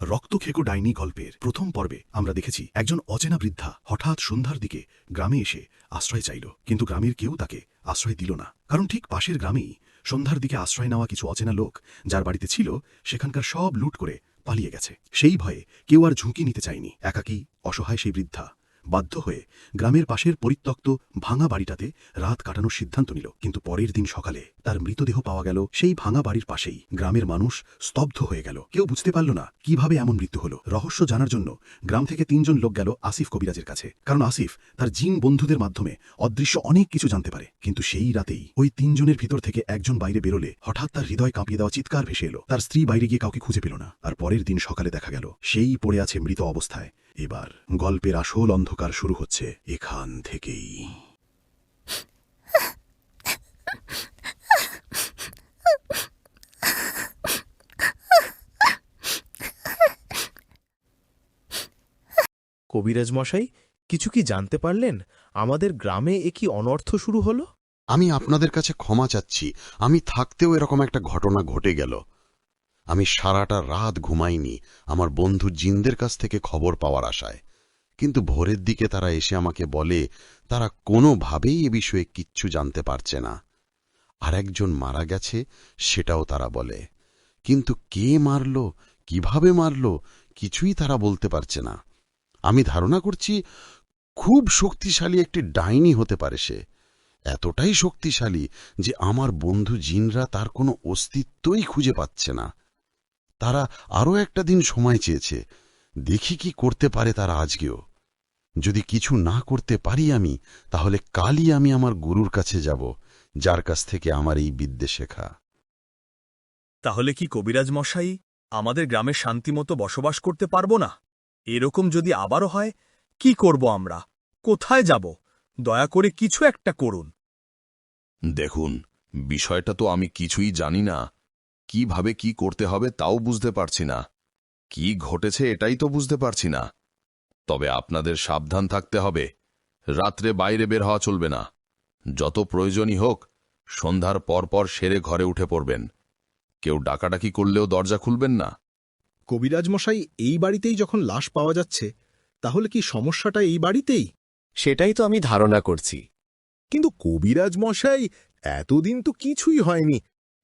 রক্তখেকো ডাইনি গল্পের প্রথম পর্বে আমরা দেখেছি একজন অচেনা বৃদ্ধা হঠাৎ সন্ধ্যার দিকে গ্রামে এসে আশ্রয় চাইল, কিন্তু গ্রামের কেউ তাকে আশ্রয় দিল না। কারণ ঠিক পাশের গ্রামেই সন্ধ্যার দিকে আশ্রয় নেওয়া কিছু অচেনা লোক যার বাড়িতে ছিল, সেখানকার সব লুট করে পালিয়ে গেছে। সেই ভয়ে কেউ আর ঝুঁকি নিতে চায়নি। একাকী অসহায় সেই বৃদ্ধা বাধ্য হয়ে গ্রামের পাশের পরিত্যক্ত ভাঙা বাড়িটাতে রাত কাটানোর সিদ্ধান্ত নিল, কিন্তু পরের দিন সকালে তার মৃতদেহ পাওয়া গেল সেই ভাঙা বাড়ির পাশেই। গ্রামের মানুষ স্তব্ধ হয়ে গেল। কেউ বুঝতে পারল না কীভাবে এমন মৃত্যু হলো। রহস্য জানার জন্য গ্রাম থেকে তিনজন লোক গেল আসিফ কবিরাজের কাছে। কারণ আসিফ তার জিন বন্ধুদের মাধ্যমে অদৃশ্য অনেক কিছু জানতে পারে। কিন্তু সেই রাতেই ওই তিনজনের ভিতর থেকে একজন বাইরে বেরোলে হঠাৎ তার হৃদয় কাঁপিয়ে দেওয়া চিৎকার ভেসে এলো। তার স্ত্রী বাইরে গিয়ে কাউকে খুঁজে পেল না। আর পরের দিন সকালে দেখা গেল, সেই পড়ে আছে মৃত অবস্থায়। এবার গল্পের আসল অন্ধকার শুরু হচ্ছে এখান থেকেই। কবিরাজ মশাই কিছু কি জানতে পারলেন? আমাদের গ্রামে এ কি অনর্থ শুরু হলো? আমি আপনাদের কাছে ক্ষমা চাচ্ছি। আমি থাকতেও এরকম একটা ঘটনা ঘটে গেল। আমি সারাটা রাত ঘুমাইনি, আমার বন্ধু জিনদের কাছ থেকে খবর পাওয়ার আশায়। কিন্তু ভোরের দিকে তারা এসে আমাকে বলে, তারা কোনোভাবেই এ বিষয়ে কিচ্ছু জানতে পারছে না। আর একজন মারা গেছে, সেটাও তারা বলে। কিন্তু কে মারল? কীভাবে মারল? কিছুই তারা বলতে পারছে না। আমি ধারণা করছি খুব শক্তিশালী একটি ডাইনি হতে পারে সে। এতটাই শক্তিশালী যে আমার বন্ধু জিনরা তার কোনো অস্তিত্বই খুঁজে পাচ্ছে না। তারা আরও একটা দিন সময় চেয়েছে। দেখি কি করতে পারে তারা আজকেও। যদি কিছু না করতে পারি আমি, তাহলে কালই আমি আমার গুরুর কাছে যাব, যার কাছ থেকে আমার এই বিদ্যে শেখা। তাহলে কি কবিরাজ মশাই আমাদের গ্রামে শান্তিমতো বসবাস করতে পারব না? এরকম যদি আবারও হয়, কি করব আমরা? কোথায় যাব? দয়া করে কিছু একটা করুন। দেখুন, বিষয়টা তো আমি কিছুই জানি না। কীভাবে কি করতে হবে তাও বুঝতে পারছি না। কি ঘটেছে এটাই তো বুঝতে পারছি না। তবে আপনাদের সাবধান থাকতে হবে। রাত্রে বাইরে বের হওয়া চলবে না। যত প্রয়োজনই হোক, সন্ধ্যার পরপর সেরে ঘরে উঠে পড়বেন। কেউ ডাকাডাকি করলেও দরজা খুলবেন না। কবিরাজ মশাই এই বাড়িতেই যখন লাশ পাওয়া যাচ্ছে তাহলে কি সমস্যাটা এই বাড়িতেই? সেটাই তো আমি ধারণা করছি। কিন্তু কবিরাজ মশাই এতদিন তো কিছুই হয়নি।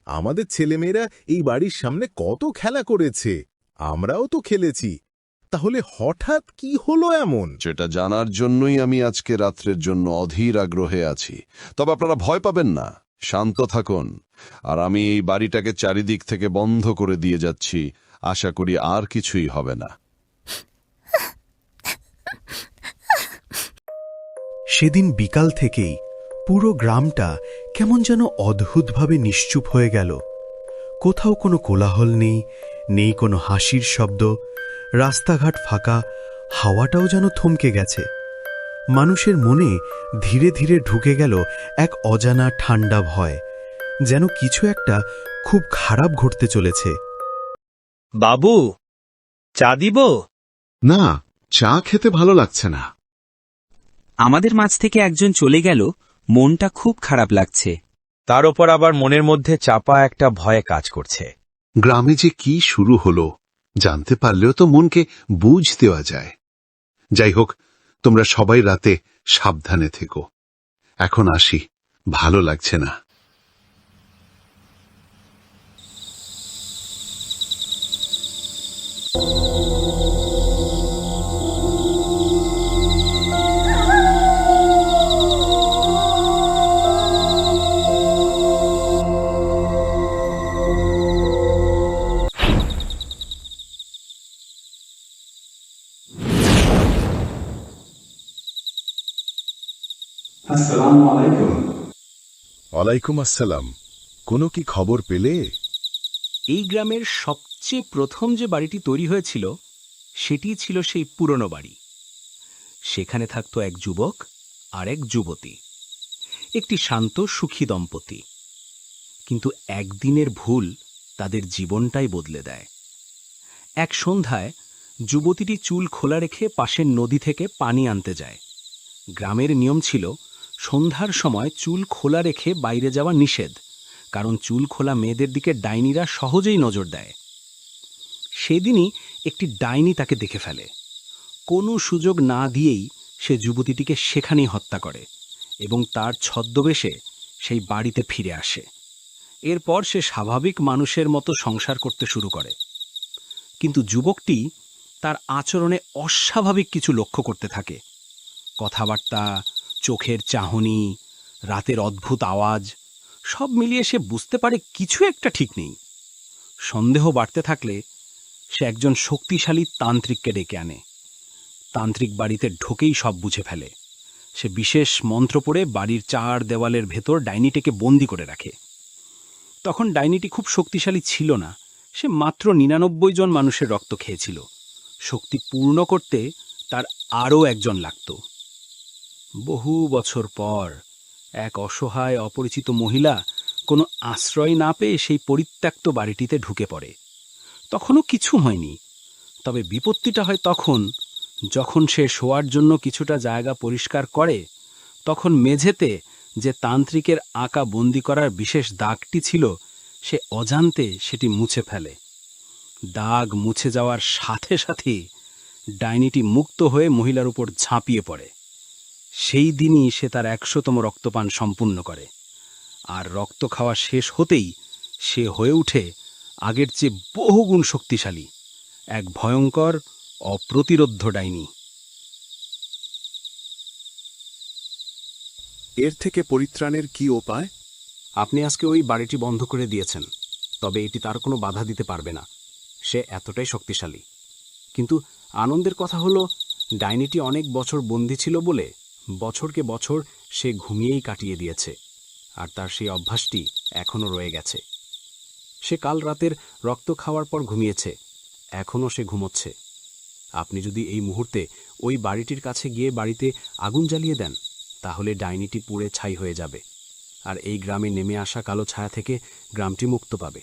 আমাদের ছেলেমেয়েরা এই বাড়ির সামনে কত খেলা করেছে আমরাও তো খেলেছি। তাহলে হঠাৎ কি হলো এমন? যেটা জানার জন্যই আমি আজকে রাত্রের জন্য অধীর আগ্রহে আছি। তবে আপনারা ভয় পাবেন না শান্ত থাকুন। আর আমি এই বাড়িটাকে চারিদিক থেকে বন্ধ করে দিয়ে যাচ্ছি। আশা করি আর কিছুই হবে না। সেদিন বিকাল থেকেই পুরো গ্রামটা কেমন যেন অদ্ভুতভাবে নিশ্চুপ হয়ে গেল। কোথাও কোনো কোলাহল নেই নেই কোনো হাসির শব্দ, রাস্তাঘাট ফাঁকা, হাওয়াটাও যেন থমকে গেছে। মানুষের মনে ধীরে ধীরে ঢুকে গেল এক অজানা ঠান্ডা ভয়, যেন কিছু একটা খুব খারাপ ঘটতে চলেছে। বাবু চা দিব? না চা খেতে ভালো লাগছে না। আমাদের মাঝ থেকে একজন চলে গেল মনটা খুব খারাপ লাগছে। তার ওপর আবার মনের মধ্যে চাপা একটা ভয়ে কাজ করছে। গ্রামে যে কি শুরু হলো জানতে পারলেও তো মনকে বুঝ দেওয়া যায়। যাই হোক তোমরা সবাই রাতে সাবধানে থেকো। এখন আসি ভালো লাগছে না। ওয়ালাইকুম আসসালাম। কোনো কি খবর পেলে? এই গ্রামের সবচেয়ে প্রথম যে বাড়িটি তৈরি হয়েছিল সেটি ছিল সেই পুরনো বাড়ি। সেখানে থাকত এক যুবক আর এক যুবতী। একটি শান্ত সুখী দম্পতি। কিন্তু একদিনের ভুল তাদের জীবনটাই বদলে দেয়। এক সন্ধ্যায় যুবতীটি চুল খোলা রেখে পাশের নদী থেকে পানি আনতে যায়। গ্রামের নিয়ম ছিল সন্ধ্যার সময় চুল খোলা রেখে বাইরে যাওয়া নিষেধ, কারণ চুল খোলা মেয়েদের দিকে ডাইনিরা সহজেই নজর দেয়। সেদিনই একটি ডাইনি তাকে দেখে ফেলে। কোনো সুযোগ না দিয়েই সে যুবতীটিকে সেখানেই হত্যা করে এবং তার ছদ্মবেশে সেই বাড়িতে ফিরে আসে। এরপর সে স্বাভাবিক মানুষের মতো সংসার করতে শুরু করে। কিন্তু যুবকটি তার আচরণে অস্বাভাবিক কিছু লক্ষ্য করতে থাকে। কথাবার্তা চোখের চাহনি, রাতের অদ্ভুত আওয়াজ, সব মিলিয়ে সে বুঝতে পারে কিছু একটা ঠিক নেই। সন্দেহ বাড়তে থাকলে সে একজন শক্তিশালী তান্ত্রিককে ডেকে আনে। তান্ত্রিক বাড়িতে ঢোকেই সব বুঝে ফেলে। সে বিশেষ মন্ত্র পড়ে বাড়ির চার দেওয়ালের ভেতর ডাইনিটিকে বন্দি করে রাখে। তখন ডাইনিটি খুব শক্তিশালী ছিল না, সে মাত্র নিরানব্বই জন মানুষের রক্ত খেয়েছিল। শক্তি পূর্ণ করতে তার আরও একজন লাগত। বহু বছর পর এক অসহায় অপরিচিত মহিলা কোনো আশ্রয় না পেয়ে সেই পরিত্যক্ত বাড়িটিতে ঢুকে পড়ে। তখনও কিছু হয়নি, তবে বিপত্তিটা হয় তখন, যখন সে শোয়ার জন্য কিছুটা জায়গা পরিষ্কার করে, তখন মেঝেতে যে তান্ত্রিকের আঁকা বন্দি করার বিশেষ দাগটি ছিল, সে অজান্তে সেটি মুছে ফেলে। দাগ মুছে যাওয়ার সাথে সাথে ডাইনিটি মুক্ত হয়ে মহিলার উপর ঝাঁপিয়ে পড়ে। সেই দিনই সে তার একশোতম রক্তপান সম্পূর্ণ করে। আর রক্ত খাওয়া শেষ হতেই সে হয়ে ওঠে আগের চেয়ে বহুগুণ শক্তিশালী এক ভয়ঙ্কর অপ্রতিরোধ্য ডাইনি। এর থেকে পরিত্রাণের কি উপায়? আপনি আজকে ওই বাড়িটি বন্ধ করে দিয়েছেন তবে এটি তার কোনো বাধা দিতে পারবে না। সে এতটাই শক্তিশালী। কিন্তু আনন্দের কথা হলো ডাইনিটি অনেক বছর বন্দী ছিল বলে বছরকে বছর সে ঘুমিয়েই কাটিয়ে দিয়েছে, আর তার সেই অভ্যাসটি এখনও রয়ে গেছে। সে কাল রাতের রক্ত খাওয়ার পর ঘুমিয়েছে, এখনও সে ঘুমোচ্ছে। আপনি যদি এই মুহূর্তে ওই বাড়িটির কাছে গিয়ে বাড়িতে আগুন জ্বালিয়ে দেন, তাহলে ডাইনিটি পুড়ে ছাই হয়ে যাবে, আর এই গ্রামে নেমে আসা কালো ছায়া থেকে গ্রামটি মুক্ত পাবে।